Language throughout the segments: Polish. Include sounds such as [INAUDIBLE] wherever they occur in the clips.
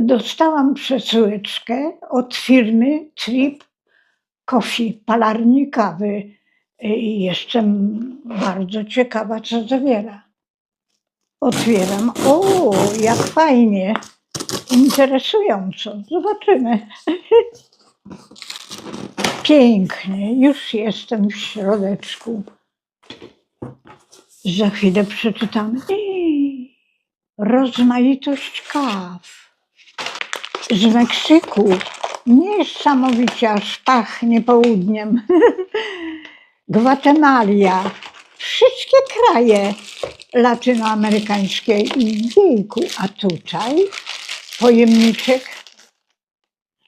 dostałam przesyłeczkę od firmy Trip Coffee, palarni kawy. I jestem bardzo ciekawa, co zawiera. Otwieram. O, jak fajnie. Interesująco. Zobaczymy. [LAUGHS] Pięknie. Już jestem w środeczku. Za chwilę przeczytamy. I rozmaitość kaw z Meksyku. Niesamowicie aż pachnie południem. [LAUGHS] Gwatemalia. Wszystkie kraje latynoamerykańskie i jejku. A tutaj pojemniczek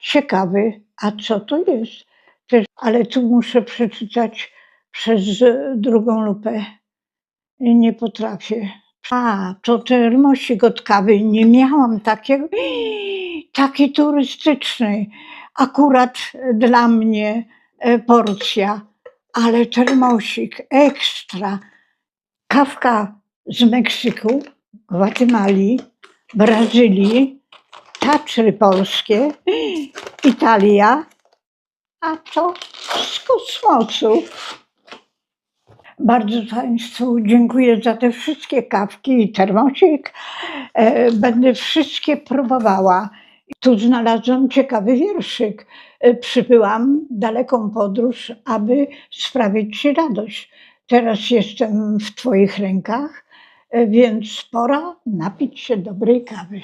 ciekawy. A co to jest? Też, ale tu muszę przeczytać przez drugą lupę. Nie potrafię. A, to termosik od kawy. Nie miałam takiego. [GASPS] Taki turystyczny. Akurat dla mnie e, porcja, ale termosik ekstra. Kawka z Meksyku, Gwatemali, Brazylii, Tatry polskie, [GASPS] Italia, a to z kosmosu. Bardzo Państwu dziękuję za te wszystkie kawki i termosik. E, Będę wszystkie próbowała. Tu znalazłam ciekawy wierszyk. E, Przybyłam daleką podróż, aby sprawić Ci radość. Teraz jestem w Twoich rękach, e, więc pora napić się dobrej kawy.